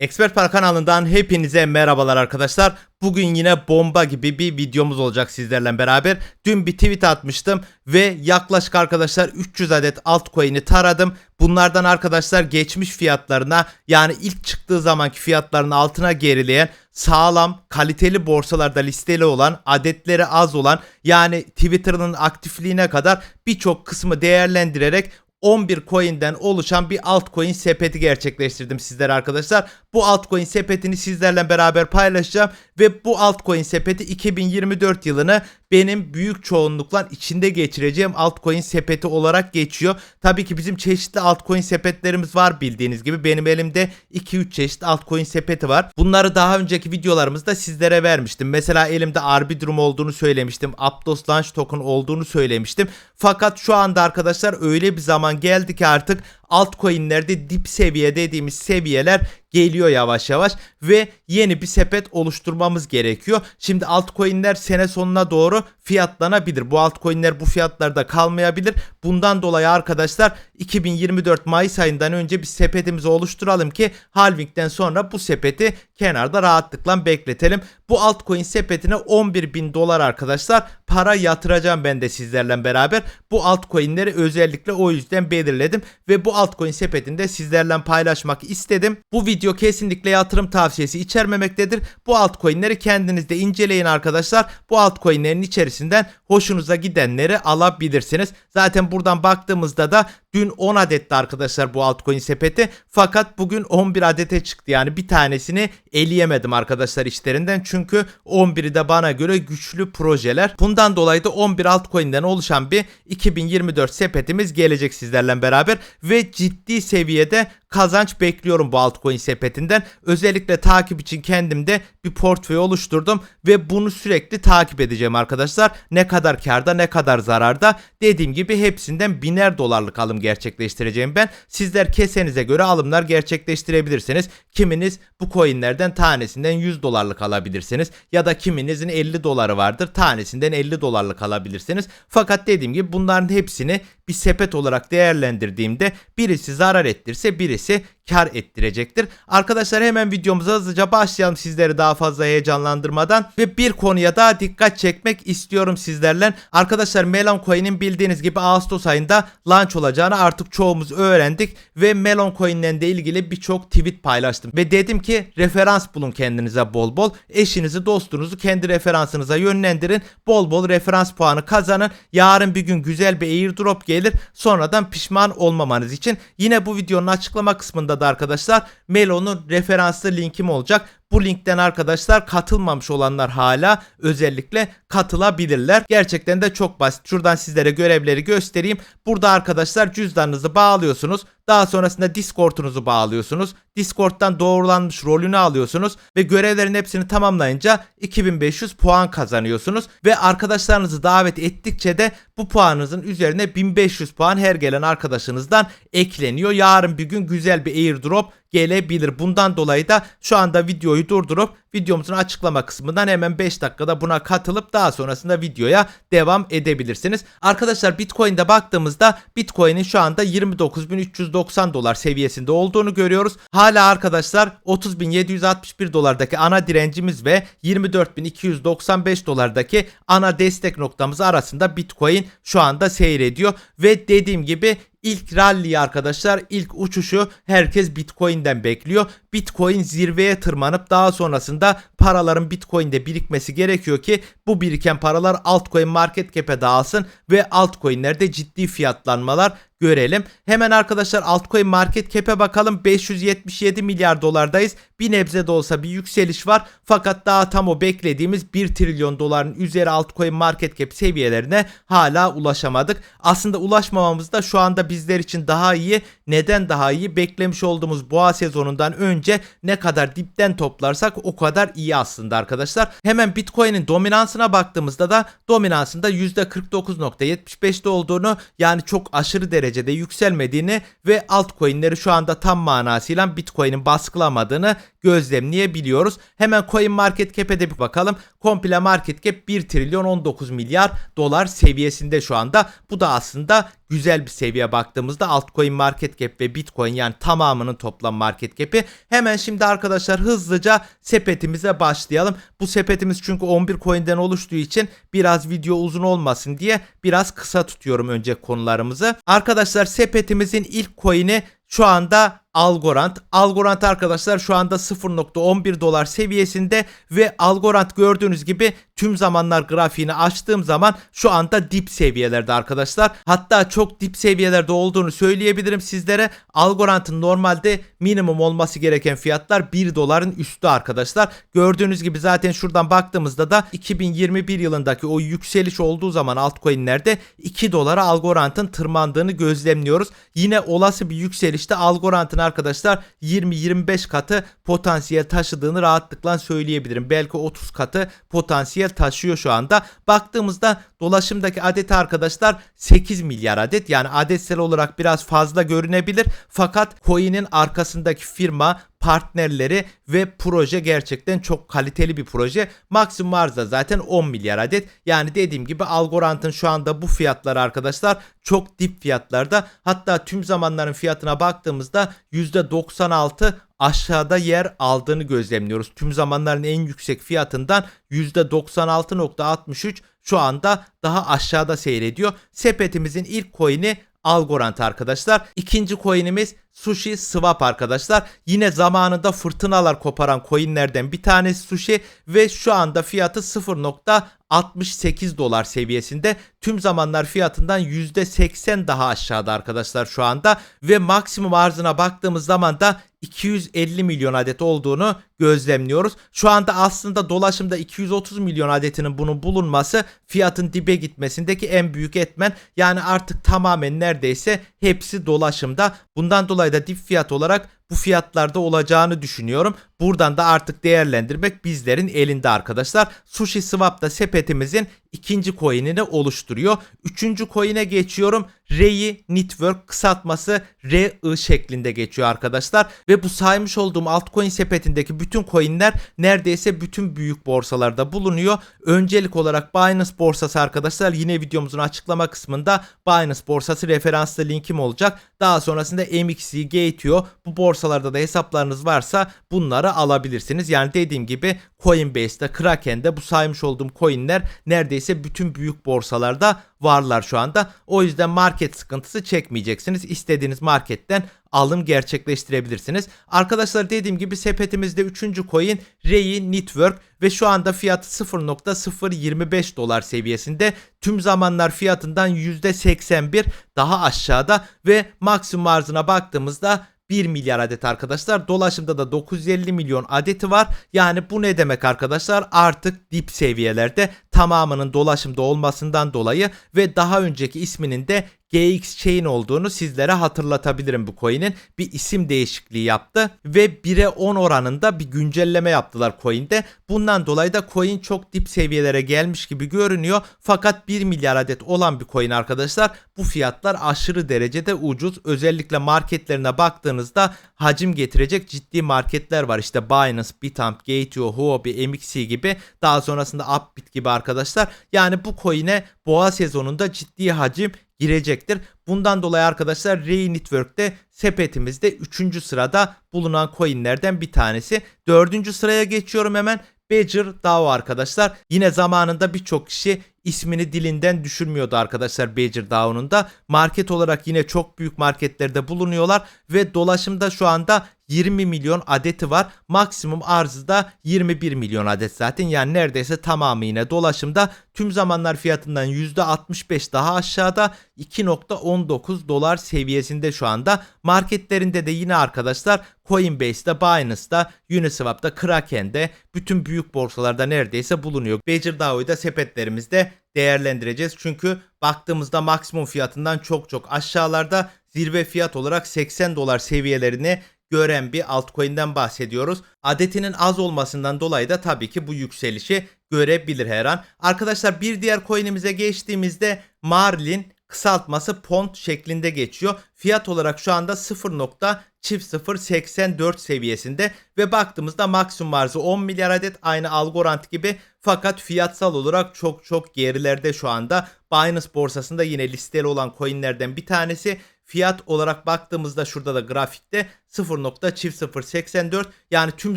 Expert Para kanalından hepinize merhabalar arkadaşlar. Bugün yine bomba gibi bir videomuz olacak sizlerle beraber. Dün bir tweet atmıştım ve yaklaşık arkadaşlar 300 adet altcoin'i taradım. Bunlardan arkadaşlar geçmiş fiyatlarına yani ilk çıktığı zamanki fiyatların altına gerileyen sağlam, kaliteli borsalarda listeli olan, adetleri az olan yani Twitter'ın aktifliğine kadar birçok kısmı değerlendirerek 11 coin'den oluşan bir altcoin sepeti gerçekleştirdim sizlere arkadaşlar. Bu altcoin sepetini sizlerle beraber paylaşacağım ve bu altcoin sepeti 2024 yılını benim büyük çoğunlukla içinde geçireceğim altcoin sepeti olarak geçiyor. Tabii ki bizim çeşitli altcoin sepetlerimiz var bildiğiniz gibi. Benim elimde 2-3 çeşit altcoin sepeti var. Bunları daha önceki videolarımızda sizlere vermiştim. Mesela elimde Arbitrum olduğunu söylemiştim. Aptos Launch Token olduğunu söylemiştim. Fakat şu anda arkadaşlar öyle bir zaman geldi ki artık altcoin'lerde dip seviye dediğimiz seviyeler geliyor yavaş yavaş ve yeni bir sepet oluşturmamız gerekiyor. Şimdi altcoin'ler sene sonuna doğru fiyatlanabilir. Bu altcoin'ler bu fiyatlarda kalmayabilir. Bundan dolayı arkadaşlar 2024 Mayıs ayından önce bir sepetimizi oluşturalım ki halvingden sonra bu sepeti kenarda rahatlıkla bekletelim. Bu altcoin sepetine 11 bin dolar arkadaşlar para yatıracağım ben de sizlerle beraber. Bu altcoin'leri özellikle o yüzden belirledim ve bu altcoin sepetinde sizlerle paylaşmak istedim. Bu video kesinlikle yatırım tavsiyesi içermemektedir. Bu altcoin'leri kendiniz de inceleyin arkadaşlar. Bu altcoin'lerin içerisinden hoşunuza gidenleri alabilirsiniz. Zaten buradan baktığımızda da dün 10 adetti arkadaşlar bu altcoin sepeti. Fakat bugün 11 adete çıktı. Yani bir tanesini eleyemedim arkadaşlar işlerinden. Çünkü 11'i de bana göre güçlü projeler. Bundan dolayı da 11 altcoin'den oluşan bir 2024 sepetimiz gelecek sizlerle beraber ve ciddi seviyede kazanç bekliyorum bu altcoin sepetinden. Özellikle takip için kendimde bir portföy oluşturdum ve bunu sürekli takip edeceğim arkadaşlar. Ne kadar karda ne kadar zararda dediğim gibi hepsinden biner dolarlık alım gerçekleştireceğim ben. Sizler kesenize göre alımlar gerçekleştirebilirsiniz. Kiminiz bu coinlerden tanesinden 100 dolarlık alabilirsiniz ya da kiminizin 50 doları vardır tanesinden 50 dolarlık alabilirsiniz. Fakat dediğim gibi bunların hepsini bir sepet olarak değerlendirdiğimde birisi zarar ettirse birisi ise kar ettirecektir. Arkadaşlar hemen videomuza hızlıca başlayalım sizleri daha fazla heyecanlandırmadan ve bir konuya daha dikkat çekmek istiyorum sizlerle. Arkadaşlar Melon Coin'in bildiğiniz gibi Ağustos ayında launch olacağını artık çoğumuz öğrendik ve Melon Coin'le de ilgili birçok tweet paylaştım ve dedim ki referans bulun kendinize bol bol. Eşinizi, dostunuzu kendi referansınıza yönlendirin. Bol bol referans puanı kazanın. Yarın bir gün güzel bir airdrop gelir. Sonradan pişman olmamanız için yine bu videonun açıklama kısmında da arkadaşlar Melo'nun referanslı linkim olacak. Bu linkten arkadaşlar katılmamış olanlar hala özellikle katılabilirler. Gerçekten de çok basit. Şuradan sizlere görevleri göstereyim. Burada arkadaşlar cüzdanınızı bağlıyorsunuz. Daha sonrasında Discord'unuzu bağlıyorsunuz. Discord'dan doğrulanmış rolünü alıyorsunuz ve görevlerin hepsini tamamlayınca 2500 puan kazanıyorsunuz ve arkadaşlarınızı davet ettikçe de bu puanınızın üzerine 1500 puan her gelen arkadaşınızdan ekleniyor. Yarın bir gün güzel bir airdrop gelebilir. Bundan dolayı da şu anda videoyu durdurup videomuzun açıklama kısmından hemen 5 dakikada buna katılıp daha sonrasında videoya devam edebilirsiniz. Arkadaşlar Bitcoin'de baktığımızda Bitcoin'in şu anda 29.390 dolar seviyesinde olduğunu görüyoruz. Hala arkadaşlar 30.761 dolardaki ana direncimiz ve 24.295 dolardaki ana destek noktamız arasında Bitcoin şu anda seyrediyor ve dediğim gibi İlk rally arkadaşlar ilk uçuşu herkes Bitcoin'den bekliyor. Bitcoin zirveye tırmanıp daha sonrasında paraların Bitcoin'de birikmesi gerekiyor ki bu biriken paralar altcoin market cap'e dağılsın ve altcoin'lerde ciddi fiyatlanmalar görelim. Hemen arkadaşlar altcoin market cap'e bakalım. 577 milyar dolardayız. Bir nebze de olsa bir yükseliş var. Fakat daha tam o beklediğimiz 1 trilyon doların üzeri altcoin market cap seviyelerine hala ulaşamadık. Aslında ulaşmamamız da şu anda bizler için daha iyi. Neden daha iyi? Beklemiş olduğumuz boğa sezonundan önce ne kadar dipten toplarsak o kadar iyi iyi aslında arkadaşlar. Hemen Bitcoin'in dominansına baktığımızda da dominansında %49.75'te olduğunu yani çok aşırı derecede yükselmediğini ve altcoin'leri şu anda tam manasıyla Bitcoin'in baskılamadığını gözlemleyebiliyoruz. Hemen Coin Market Cap'e de bir bakalım. Komple market cap 1 trilyon 19 milyar dolar seviyesinde şu anda. Bu da aslında güzel bir seviye baktığımızda altcoin market cap ve bitcoin yani tamamının toplam market cap'i. Hemen şimdi arkadaşlar hızlıca sepetimize başlayalım. Bu sepetimiz çünkü 11 coin'den oluştuğu için biraz video uzun olmasın diye biraz kısa tutuyorum önce konularımızı. Arkadaşlar sepetimizin ilk coin'i şu anda Algorand. Algorand arkadaşlar şu anda 0.11 dolar seviyesinde ve Algorand gördüğünüz gibi tüm zamanlar grafiğini açtığım zaman şu anda dip seviyelerde arkadaşlar. Hatta çok dip seviyelerde olduğunu söyleyebilirim sizlere. Algorand'ın normalde minimum olması gereken fiyatlar 1 doların üstü arkadaşlar. Gördüğünüz gibi zaten şuradan baktığımızda da 2021 yılındaki o yükseliş olduğu zaman altcoin'lerde 2 dolara Algorand'ın tırmandığını gözlemliyoruz. Yine olası bir yükselişte Algorand'ın arkadaşlar 20-25 katı potansiyel taşıdığını rahatlıkla söyleyebilirim. Belki 30 katı potansiyel taşıyor şu anda. Baktığımızda dolaşımdaki adet arkadaşlar 8 milyar adet. Yani adetsel olarak biraz fazla görünebilir. Fakat coin'in arkasındaki firma partnerleri ve proje gerçekten çok kaliteli bir proje. Maksimum arzda zaten 10 milyar adet. Yani dediğim gibi Algorand'ın şu anda bu fiyatları arkadaşlar çok dip fiyatlarda. Hatta tüm zamanların fiyatına baktığımızda %96 aşağıda yer aldığını gözlemliyoruz. Tüm zamanların en yüksek fiyatından %96.63 şu anda daha aşağıda seyrediyor. Sepetimizin ilk coin'i Algorand arkadaşlar. İkinci coin'imiz Sushi Swap arkadaşlar. Yine zamanında fırtınalar koparan coinlerden bir tanesi Sushi ve şu anda fiyatı 0.68 dolar seviyesinde. Tüm zamanlar fiyatından %80 daha aşağıda arkadaşlar şu anda ve maksimum arzına baktığımız zaman da 250 milyon adet olduğunu gözlemliyoruz. Şu anda aslında dolaşımda 230 milyon adetinin bunun bulunması fiyatın dibe gitmesindeki en büyük etmen. Yani artık tamamen neredeyse hepsi dolaşımda. Bundan dolayı da dip fiyat olarak bu fiyatlarda olacağını düşünüyorum. Buradan da artık değerlendirmek bizlerin elinde arkadaşlar. Sushi Swap da sepetimizin ikinci coin'ini oluşturuyor. Üçüncü coin'e geçiyorum. REI Network kısaltması REI şeklinde geçiyor arkadaşlar. Ve bu saymış olduğum altcoin sepetindeki bütün coinler neredeyse bütün büyük borsalarda bulunuyor. Öncelik olarak Binance borsası arkadaşlar yine videomuzun açıklama kısmında Binance borsası referanslı linkim olacak. Daha sonrasında MXC, Gateo bu borsalarda da hesaplarınız varsa bunları alabilirsiniz. Yani dediğim gibi Coinbase'de, Kraken'de bu saymış olduğum coinler neredeyse bütün büyük borsalarda varlar şu anda. O yüzden market sıkıntısı çekmeyeceksiniz. İstediğiniz marketten alım gerçekleştirebilirsiniz. Arkadaşlar dediğim gibi sepetimizde 3. coin Rei Network ve şu anda fiyatı 0.025 dolar seviyesinde. Tüm zamanlar fiyatından %81 daha aşağıda ve maksimum arzına baktığımızda 1 milyar adet arkadaşlar. Dolaşımda da 950 milyon adeti var. Yani bu ne demek arkadaşlar? Artık dip seviyelerde tamamının dolaşımda olmasından dolayı ve daha önceki isminin de GX Chain olduğunu sizlere hatırlatabilirim bu coin'in. Bir isim değişikliği yaptı ve 1'e 10 oranında bir güncelleme yaptılar coin'de. Bundan dolayı da coin çok dip seviyelere gelmiş gibi görünüyor. Fakat 1 milyar adet olan bir coin arkadaşlar bu fiyatlar aşırı derecede ucuz. Özellikle marketlerine baktığınızda hacim getirecek ciddi marketler var. İşte Binance, Bitamp, Gateo, Huobi, MXC gibi daha sonrasında Upbit gibi arkadaşlar. Yani bu coin'e boğa sezonunda ciddi hacim girecektir. Bundan dolayı arkadaşlar Ray Network'te sepetimizde 3. sırada bulunan coinlerden bir tanesi. 4. sıraya geçiyorum hemen. Badger DAO arkadaşlar. Yine zamanında birçok kişi ismini dilinden düşürmüyordu arkadaşlar Badger DAO'nun da. Market olarak yine çok büyük marketlerde bulunuyorlar ve dolaşımda şu anda 20 milyon adeti var. Maksimum arzı da 21 milyon adet zaten. Yani neredeyse tamamı yine dolaşımda. Tüm zamanlar fiyatından %65 daha aşağıda 2.19 dolar seviyesinde şu anda. Marketlerinde de yine arkadaşlar Coinbase'de, Binance'da, Uniswap'ta, Kraken'de bütün büyük borsalarda neredeyse bulunuyor. Badger DAO'yu da sepetlerimizde değerlendireceğiz. Çünkü baktığımızda maksimum fiyatından çok çok aşağılarda zirve fiyat olarak 80 dolar seviyelerini gören bir altcoin'den bahsediyoruz. Adetinin az olmasından dolayı da tabii ki bu yükselişi görebilir her an. Arkadaşlar bir diğer coin'imize geçtiğimizde Marlin kısaltması pont şeklinde geçiyor. Fiyat olarak şu anda 0.0084 seviyesinde ve baktığımızda maksimum arzı 10 milyar adet aynı Algorand gibi fakat fiyatsal olarak çok çok gerilerde şu anda. Binance borsasında yine listeli olan coinlerden bir tanesi. Fiyat olarak baktığımızda şurada da grafikte 0.0084 yani tüm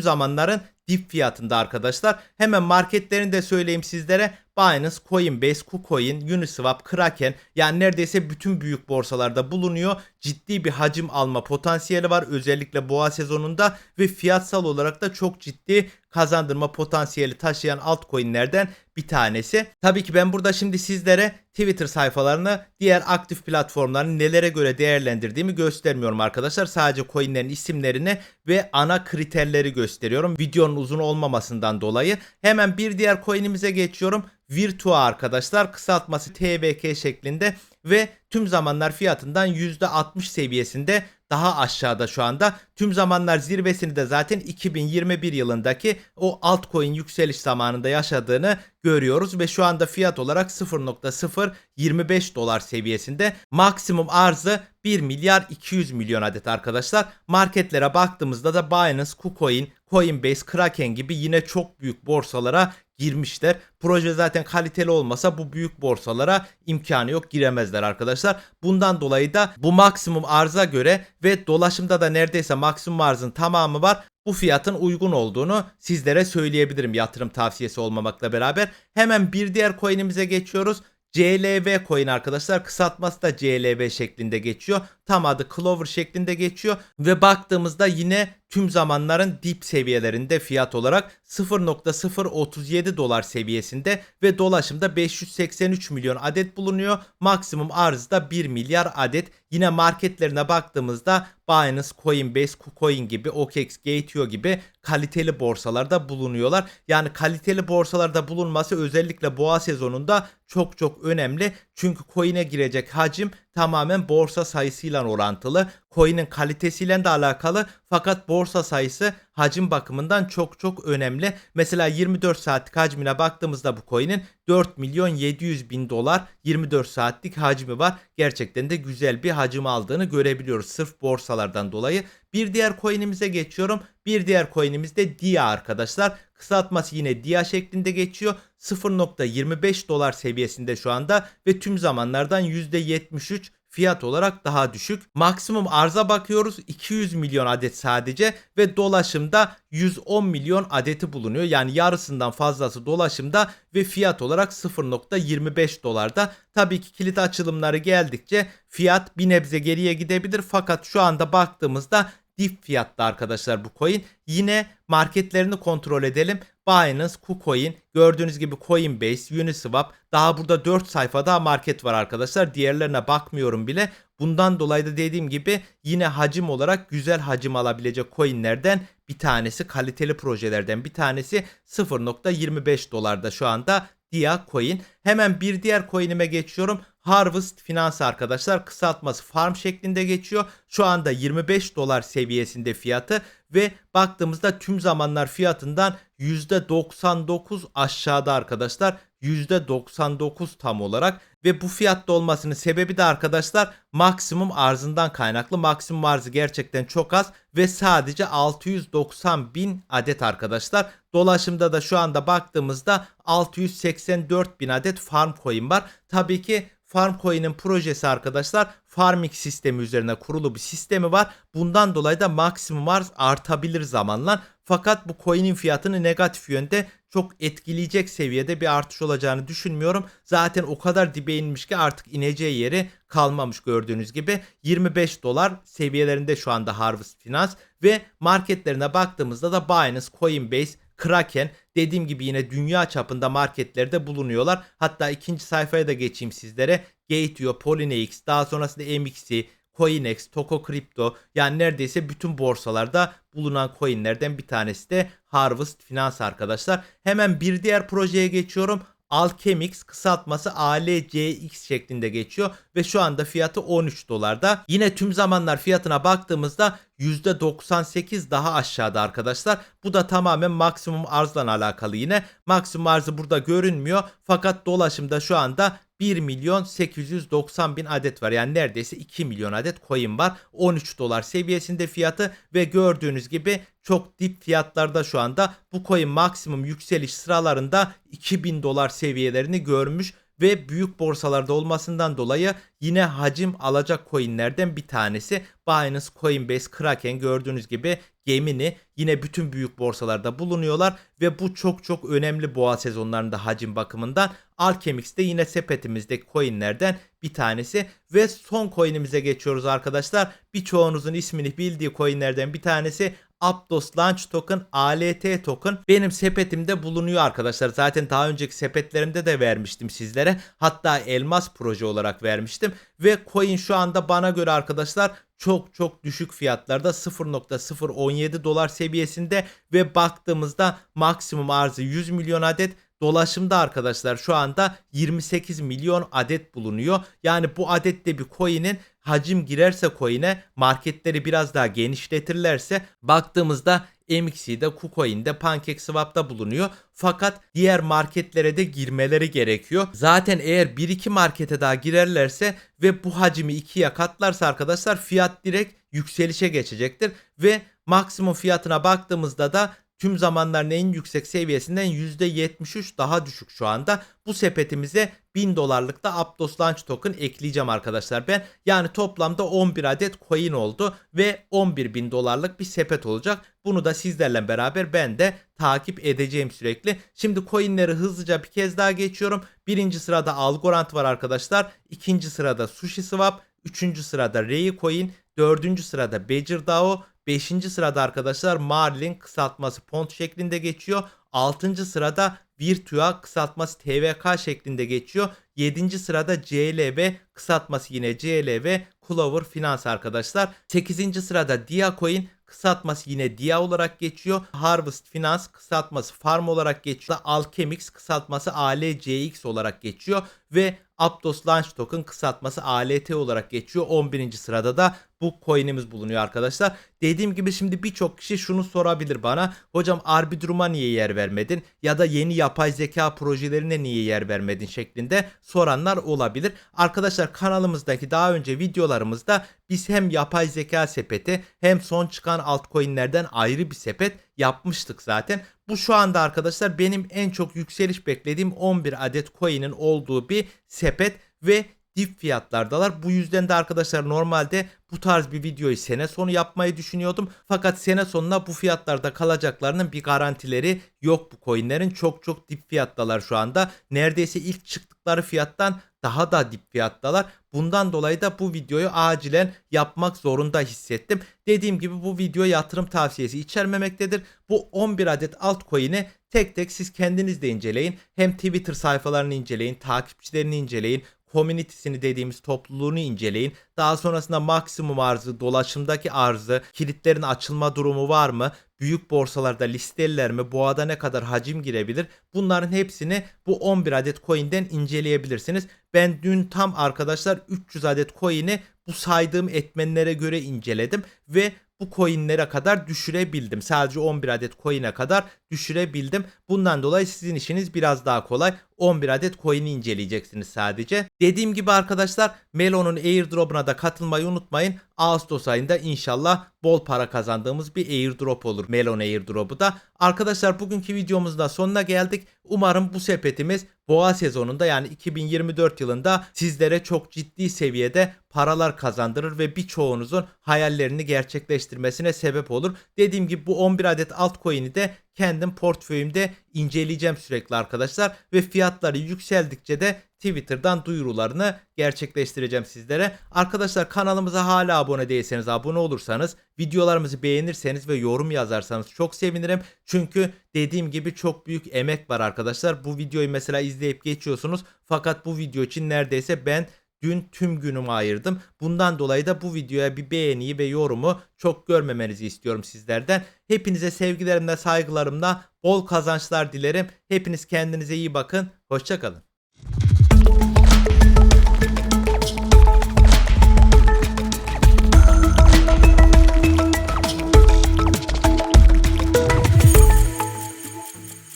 zamanların dip fiyatında arkadaşlar. Hemen marketlerini de söyleyeyim sizlere. Binance, Coinbase, KuCoin, Uniswap, Kraken yani neredeyse bütün büyük borsalarda bulunuyor. Ciddi bir hacim alma potansiyeli var özellikle boğa sezonunda ve fiyatsal olarak da çok ciddi kazandırma potansiyeli taşıyan altcoin'lerden bir tanesi. Tabii ki ben burada şimdi sizlere Twitter sayfalarını diğer aktif platformların nelere göre değerlendirdiğimi göstermiyorum arkadaşlar. Sadece coinlerin isimlerini ve ana kriterleri gösteriyorum. Videonun uzun olmamasından dolayı. Hemen bir diğer coin'imize geçiyorum. Virtua arkadaşlar kısaltması TBK şeklinde ve tüm zamanlar fiyatından %60 seviyesinde daha aşağıda şu anda. Tüm zamanlar zirvesini de zaten 2021 yılındaki o altcoin yükseliş zamanında yaşadığını görüyoruz ve şu anda fiyat olarak 0.025 dolar seviyesinde. Maksimum arzı 1 milyar 200 milyon adet arkadaşlar. Marketlere baktığımızda da Binance, KuCoin, Coinbase, Kraken gibi yine çok büyük borsalara girmişler. Proje zaten kaliteli olmasa bu büyük borsalara imkanı yok giremezler arkadaşlar. Bundan dolayı da bu maksimum arza göre ve dolaşımda da neredeyse maksimum arzın tamamı var. Bu fiyatın uygun olduğunu sizlere söyleyebilirim yatırım tavsiyesi olmamakla beraber. Hemen bir diğer coin'imize geçiyoruz. CLV coin arkadaşlar kısaltması da CLV şeklinde geçiyor. Tam adı Clover şeklinde geçiyor ve baktığımızda yine tüm zamanların dip seviyelerinde fiyat olarak 0.037 dolar seviyesinde ve dolaşımda 583 milyon adet bulunuyor. Maksimum arzda 1 milyar adet. Yine marketlerine baktığımızda Binance, Coinbase, KuCoin gibi, OKEx, Gate.io gibi kaliteli borsalarda bulunuyorlar. Yani kaliteli borsalarda bulunması özellikle boğa sezonunda çok çok önemli. Çünkü coin'e girecek hacim tamamen borsa sayısıyla orantılı. Coin'in kalitesiyle de alakalı fakat borsa sayısı hacim bakımından çok çok önemli. Mesela 24 saatlik hacmine baktığımızda bu coin'in 4 milyon 700 bin dolar 24 saatlik hacmi var. Gerçekten de güzel bir hacim aldığını görebiliyoruz sırf borsalardan dolayı. Bir diğer coin'imize geçiyorum. Bir diğer coin'imiz de DIA arkadaşlar. Kısaltması yine DIA şeklinde geçiyor. 0.25 dolar seviyesinde şu anda ve tüm zamanlardan %73 fiyat olarak daha düşük. Maksimum arza bakıyoruz 200 milyon adet sadece ve dolaşımda 110 milyon adeti bulunuyor. Yani yarısından fazlası dolaşımda ve fiyat olarak 0.25 dolarda. Tabii ki kilit açılımları geldikçe fiyat bir nebze geriye gidebilir fakat şu anda baktığımızda dip fiyatta arkadaşlar bu coin. Yine marketlerini kontrol edelim. Binance, KuCoin, gördüğünüz gibi Coinbase, Uniswap. Daha burada 4 sayfa daha market var arkadaşlar. Diğerlerine bakmıyorum bile. Bundan dolayı da dediğim gibi yine hacim olarak güzel hacim alabilecek coinlerden bir tanesi kaliteli projelerden bir tanesi 0.25 dolarda şu anda Dia Coin. Hemen bir diğer coin'ime geçiyorum. Harvest Finans arkadaşlar kısaltması farm şeklinde geçiyor. Şu anda 25 dolar seviyesinde fiyatı ve baktığımızda tüm zamanlar fiyatından %99 aşağıda arkadaşlar. %99 tam olarak ve bu fiyatta olmasının sebebi de arkadaşlar maksimum arzından kaynaklı. Maksimum arzı gerçekten çok az ve sadece 690 bin adet arkadaşlar. Dolaşımda da şu anda baktığımızda 684 bin adet farm coin var. Tabii ki Farmcoin'in projesi arkadaşlar farming sistemi üzerine kurulu bir sistemi var. Bundan dolayı da maksimum arz artabilir zamanla. Fakat bu coin'in fiyatını negatif yönde çok etkileyecek seviyede bir artış olacağını düşünmüyorum. Zaten o kadar dibe inmiş ki artık ineceği yeri kalmamış gördüğünüz gibi. 25 dolar seviyelerinde şu anda Harvest Finance ve marketlerine baktığımızda da Binance, Coinbase, Kraken dediğim gibi yine dünya çapında marketlerde bulunuyorlar. Hatta ikinci sayfaya da geçeyim sizlere. Gate.io, Polynex, daha sonrasında MXC, Coinex, Toko Crypto yani neredeyse bütün borsalarda bulunan coinlerden bir tanesi de Harvest Finans arkadaşlar. Hemen bir diğer projeye geçiyorum. Alchemix kısaltması ALCX şeklinde geçiyor ve şu anda fiyatı 13 dolarda. Yine tüm zamanlar fiyatına baktığımızda %98 daha aşağıda arkadaşlar. Bu da tamamen maksimum arzla alakalı yine. Maksimum arzı burada görünmüyor fakat dolaşımda şu anda 1 milyon 890 bin adet var. Yani neredeyse 2 milyon adet coin var. 13 dolar seviyesinde fiyatı ve gördüğünüz gibi çok dip fiyatlarda şu anda. Bu coin maksimum yükseliş sıralarında 2000 dolar seviyelerini görmüş ve büyük borsalarda olmasından dolayı yine hacim alacak coinlerden bir tanesi. Binance, Coinbase, Kraken gördüğünüz gibi Gemini yine bütün büyük borsalarda bulunuyorlar ve bu çok çok önemli boğa sezonlarında hacim bakımından. Alchemix de yine sepetimizdeki coinlerden bir tanesi ve son coinimize geçiyoruz arkadaşlar. Birçoğunuzun ismini bildiği coinlerden bir tanesi Aptos Launch Token ALT Token benim sepetimde bulunuyor arkadaşlar. Zaten daha önceki sepetlerimde de vermiştim sizlere. Hatta elmas proje olarak vermiştim. Ve coin şu anda bana göre arkadaşlar çok çok düşük fiyatlarda 0.017 dolar seviyesinde ve baktığımızda maksimum arzı 100 milyon adet dolaşımda arkadaşlar şu anda 28 milyon adet bulunuyor. Yani bu adette bir coin'in hacim girerse coin'e marketleri biraz daha genişletirlerse baktığımızda MXC'de, KuCoin'de, PancakeSwap'ta bulunuyor. Fakat diğer marketlere de girmeleri gerekiyor. Zaten eğer 1-2 markete daha girerlerse ve bu hacmi ikiye katlarsa arkadaşlar fiyat direkt yükselişe geçecektir. Ve maksimum fiyatına baktığımızda da tüm zamanların en yüksek seviyesinden %73 daha düşük şu anda. Bu sepetimize 1000 dolarlık da Aptos Launch Token ekleyeceğim arkadaşlar ben. Yani toplamda 11 adet coin oldu ve 11 bin dolarlık bir sepet olacak. Bunu da sizlerle beraber ben de takip edeceğim sürekli. Şimdi coinleri hızlıca bir kez daha geçiyorum. Birinci sırada Algorand var arkadaşlar. İkinci sırada Sushi Swap. Üçüncü sırada Ray Coin. 4. sırada Bejirdao, 5. sırada arkadaşlar Marlin kısaltması Pont şeklinde geçiyor. 6. sırada Virtua kısaltması TVK şeklinde geçiyor. 7. sırada CLB kısaltması yine CLB Clover Finance arkadaşlar. 8. sırada Diacoin kısaltması yine DIA olarak geçiyor. Harvest Finance kısaltması Farm olarak geçiyor. Alchemix kısaltması ALCX olarak geçiyor ve Aptos Launch Token kısaltması ALT olarak geçiyor. 11. sırada da bu coin'imiz bulunuyor arkadaşlar. Dediğim gibi şimdi birçok kişi şunu sorabilir bana. Hocam Arbitrum niye yer vermedin? Ya da yeni yapay zeka projelerine niye yer vermedin şeklinde soranlar olabilir. Arkadaşlar kanalımızdaki daha önce videolarımızda biz hem yapay zeka sepeti hem son çıkan altcoin'lerden ayrı bir sepet yapmıştık zaten. Bu şu anda arkadaşlar benim en çok yükseliş beklediğim 11 adet coin'in olduğu bir sepet ve dip fiyatlardalar. Bu yüzden de arkadaşlar normalde bu tarz bir videoyu sene sonu yapmayı düşünüyordum. Fakat sene sonuna bu fiyatlarda kalacaklarının bir garantileri yok bu coinlerin. Çok çok dip fiyattalar şu anda. Neredeyse ilk çıktıkları fiyattan daha da dip fiyattalar. Bundan dolayı da bu videoyu acilen yapmak zorunda hissettim. Dediğim gibi bu video yatırım tavsiyesi içermemektedir. Bu 11 adet altcoin'i tek tek siz kendiniz de inceleyin. Hem Twitter sayfalarını inceleyin, takipçilerini inceleyin, community'sini dediğimiz topluluğunu inceleyin. Daha sonrasında maksimum arzı, dolaşımdaki arzı, kilitlerin açılma durumu var mı? Büyük borsalarda listeliler mi? Boğada ne kadar hacim girebilir? Bunların hepsini bu 11 adet coin'den inceleyebilirsiniz. Ben dün tam arkadaşlar 300 adet coin'i bu saydığım etmenlere göre inceledim ve bu coinlere kadar düşürebildim. Sadece 11 adet coin'e kadar düşürebildim. Bundan dolayı sizin işiniz biraz daha kolay. 11 adet coin'i inceleyeceksiniz sadece. Dediğim gibi arkadaşlar Melon'un airdrop'una da katılmayı unutmayın. Ağustos ayında inşallah bol para kazandığımız bir airdrop olur. Melon airdrop'u da. Arkadaşlar bugünkü videomuzda sonuna geldik. Umarım bu sepetimiz boğa sezonunda yani 2024 yılında sizlere çok ciddi seviyede paralar kazandırır ve birçoğunuzun hayallerini gerçekleştirmesine sebep olur. Dediğim gibi bu 11 adet altcoin'i de kendim portföyümde inceleyeceğim sürekli arkadaşlar ve fiyatları yükseldikçe de Twitter'dan duyurularını gerçekleştireceğim sizlere. Arkadaşlar kanalımıza hala abone değilseniz abone olursanız, videolarımızı beğenirseniz ve yorum yazarsanız çok sevinirim. Çünkü dediğim gibi çok büyük emek var arkadaşlar. Bu videoyu mesela izleyip geçiyorsunuz fakat bu video için neredeyse ben Dün tüm günümü ayırdım. Bundan dolayı da bu videoya bir beğeniyi ve yorumu çok görmemenizi istiyorum sizlerden. Hepinize sevgilerimle saygılarımla bol kazançlar dilerim. Hepiniz kendinize iyi bakın. Hoşçakalın.